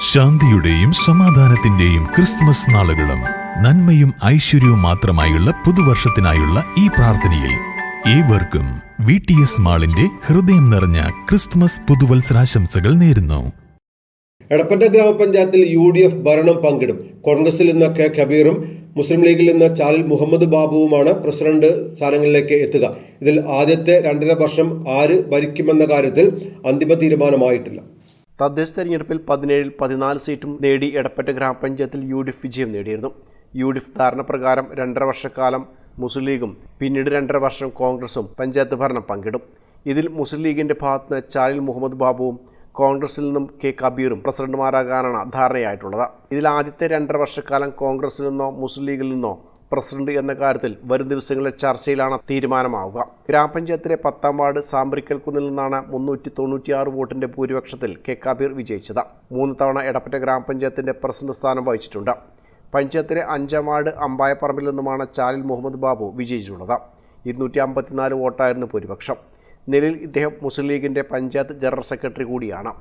ശാന്തിയുടെയും സമാധാനത്തിന്റെയും ക്രിസ്തുമസ് നാളുകളും നന്മയും ഐശ്വര്യവും മാത്രമായുള്ള പുതുവർഷത്തിനായുള്ള ഈ പ്രാർത്ഥനയിൽ ഏവർക്കും വി ടി എസ് മാളിന്റെ ഹൃദയം നിറഞ്ഞ ക്രിസ്തുമസ് പുതുവത്സരാശംസകൾ നേരുന്നു. എടപ്പറ്റ ഗ്രാമപഞ്ചായത്തിൽ യു ഡി എഫ് ഭരണം പങ്കിടും. കോൺഗ്രസിൽ നിന്ന് കെ കബീറും മുസ്ലിം ലീഗിൽ നിന്ന് ചാലിൽ മുഹമ്മദ് ബാബുവുമാണ് പ്രസിഡന്റ് സ്ഥാനങ്ങളിലേക്ക് എത്തുക. ഇതിൽ ആദ്യത്തെ രണ്ടര വർഷം ആര് ഭരിക്കുമെന്ന കാര്യത്തിൽ അന്തിമ തീരുമാനമായിട്ടില്ല. തദ്ദേശ തെരഞ്ഞെടുപ്പിൽ പതിനേഴിൽ പതിനാല് സീറ്റും നേടി എടപ്പറ്റ ഗ്രാമപഞ്ചായത്തിൽ യു ഡി എഫ് വിജയം നേടിയിരുന്നു. യു ഡി എഫ് ധാരണപ്രകാരം രണ്ടര വർഷക്കാലം മുസ്ലിം ലീഗും പിന്നീട് രണ്ടര വർഷം കോൺഗ്രസും പഞ്ചായത്ത് ഭരണം പങ്കിടും. ഇതിൽ മുസ്ലിം ലീഗിന്റെ ഭാഗത്ത് ചാലിൽ മുഹമ്മദ് ബാബുവും കോൺഗ്രസിൽ നിന്നും കെ കബീറും പ്രസിഡന്റുമാരാകാനാണ് ധാരണയായിട്ടുള്ളത്. ഇതിൽ ആദ്യത്തെ രണ്ടര വർഷക്കാലം കോൺഗ്രസിൽ നിന്നോ മുസ്ലിം ലീഗിൽ നിന്നോ പ്രസിഡന്റ് എന്ന കാര്യത്തിൽ വരും ദിവസങ്ങളിലെ ചർച്ചയിലാണ് തീരുമാനമാവുക. ഗ്രാമപഞ്ചായത്തിലെ പത്താം വാർഡ് സാമ്പ്രിക്കൽ കുന്നിൽ നിന്നാണ് മുന്നൂറ്റി തൊണ്ണൂറ്റിയാറ് വോട്ടിന്റെ ഭൂരിപക്ഷത്തിൽ കെ. കബീർ വിജയിച്ചത്. മൂന്ന് തവണ എടപ്പറ്റ ഗ്രാമപഞ്ചായത്തിന്റെ പ്രസിഡന്റ് സ്ഥാനം വഹിച്ചിട്ടുണ്ട്. പഞ്ചായത്തിലെ അഞ്ചാം വാർഡ് അമ്പായപ്പറമ്പിൽ നിന്നുമാണ് ചാലിൽ മുഹമ്മദ് ബാബു വിജയിച്ചിട്ടുള്ളത്. ഇരുന്നൂറ്റി അമ്പത്തിനാല് വോട്ടായിരുന്നു ഭൂരിപക്ഷം. നിലയിൽ ഇദ്ദേഹം മുസ്ലിം ലീഗിന്റെ പഞ്ചായത്ത് ജനറൽ സെക്രട്ടറി കൂടിയാണ്.